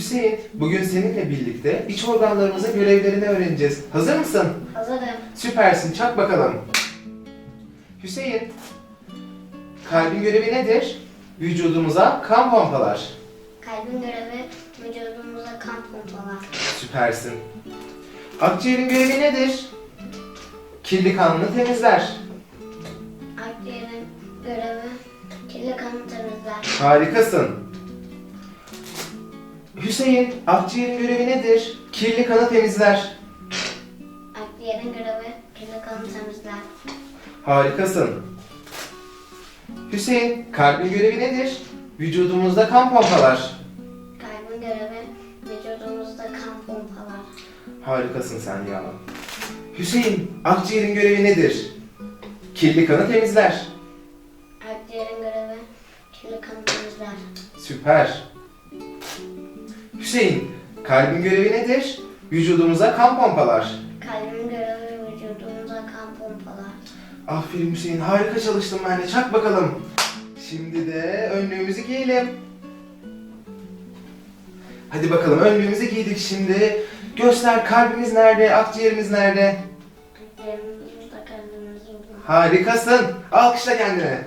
seninle birlikte iç organlarımızın görevlerini öğreneceğiz. Hazır mısın? Hazırım. Süpersin. Çak bakalım. Hüseyin, kalbin görevi nedir? Vücudumuza kan pompalar. Kalbin görevi vücudumuza kan pompalar. Süpersin. Akciğerin görevi nedir? Kirli kanını temizler. Akciğerin görevi kirli kanı temizler. Harikasın. Hüseyin, akciğerin görevi nedir? Kirli kanı temizler. Akciğerin görevi kirli kanı temizler. Harikasın. Hüseyin, kalbin görevi nedir? Vücudumuzda kan pompalar. Kalbin görevi vücudumuzda kan pompalar. Harikasın sen ya. Hüseyin, akciğerin görevi nedir? Kirli kanı temizler. Akciğerin görevi kirli kanı temizler. Süper. Hüseyin, kalbin görevi nedir? Vücudumuza kan pompalar. Kalbin görevi vücudumuza kan pompalar. Aferin Hüseyin, harika çalıştın bence. Çak bakalım. Şimdi de önlüğümüzü giyelim. Hadi bakalım önlüğümüzü giydik şimdi. Göster kalbimiz nerede, akciğerimiz nerede? Akciğerimizde kalbimiz yok. Harikasın. Alkışla kendine.